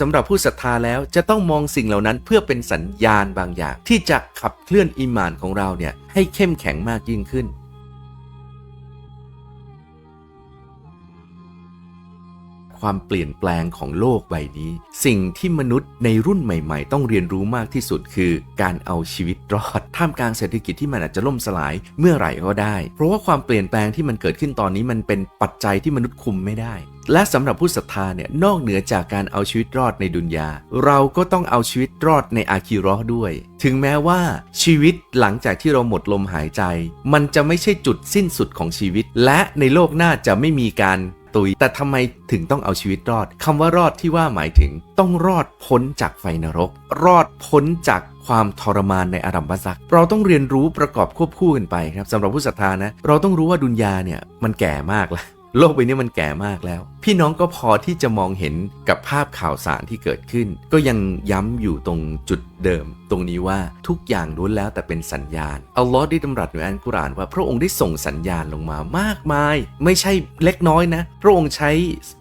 สำหรับผู้ศรัทธาแล้วจะต้องมองสิ่งเหล่านั้นเพื่อเป็นสัญญาณบางอย่าง ที่จะขับเคลื่อนอิมานของเราเนี่ยให้เข้มแข็งมากยิ่งขึ้น ความเปลี่ยนแปลงของโลกใบนี้ สิ่งที่มนุษย์ในรุ่นใหม่ๆ ต้องเรียนรู้มากที่สุดคือ การเอาชีวิตรอด ท่ามกลางเศรษฐกิจที่มันอาจจะล่มสลายเมื่อไหร่ก็ได้ เพราะว่าความเปลี่ยนแปลงที่มันเกิดขึ้นตอนนี้มันเป็นปัจจัยที่มนุษย์คุมไม่ได้และสำหรับผู้ศรัทธาเนี่ยนอกเหนือจากการเอาชีวิตรอดในดุนยา เราก็ต้องเอาชีวิตรอดในอาคีรอด้วย ถึงแม้ว่าชีวิตหลังจากที่เราหมดลมหายใจ มันจะไม่ใช่จุดสิ้นสุดของชีวิต และในโลกหน้าจะไม่มีการ ตุย แต่ทำไมถึงต้องเอาชีวิตรอดคำว่ารอดที่ว่าหมายถึง ต้องรอดพ้นจากไฟนรก รอดพ้นจากความทรมานในอารัมพสักเราต้องเรียนรู้ประกอบควบคู่กันไปครับสำหรับผู้ศรัทธานะ เราต้องรู้ว่าดุนยาเนี่ยมันแก่มากแล้ว โลกใบนี้มันแก่มากแล้ว พี่น้องก็พอที่จะมองเห็นกับภาพข่าวสารที่เกิดขึ้น ก็ยังย้ำอยู่ตรงจุดเดิม ตรงนี้ว่าทุกอย่างล้วนแล้วแต่เป็นสัญญาณอัลลอฮ์ได้ดำรัสในอัลกุรอานว่าพระองค์ได้ส่งสัญญาณลงมามากมาย ไม่ใช่เล็กน้อยนะ พระองค์ใช้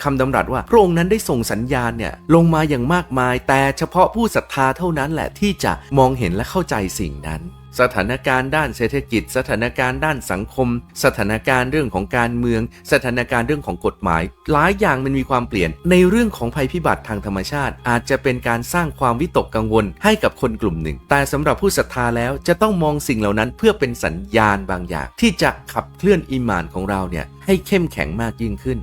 คำดำรัสว่า พระองค์นั้นได้ส่งสัญญาณเนี่ยลงมาอย่างมากมาย แต่เฉพาะผู้ศรัทธาเท่านั้นแหละที่จะมองเห็นและเข้าใจสิ่งนั้นสถานการณ์ด้านเศรษฐกิจ สถานการณ์ด้านสังคม สถานการณ์เรื่องของการเมือง สถานการณ์เรื่องของกฎหมาย หลายอย่างมันมีความเปลี่ยน ในเรื่องของภัยพิบัติทางธรรมชาติ อาจจะเป็นการสร้างความวิตกกังวลให้กับคนกลุ่มหนึ่ง แต่สำหรับผู้ศรัทธาแล้วจะต้องมองสิ่งเหล่านั้นเพื่อเป็นสัญญาณบางอย่าง ที่จะขับเคลื่อนอิมานของเราเนี่ยให้เข้มแข็งมากยิ่งขึ้น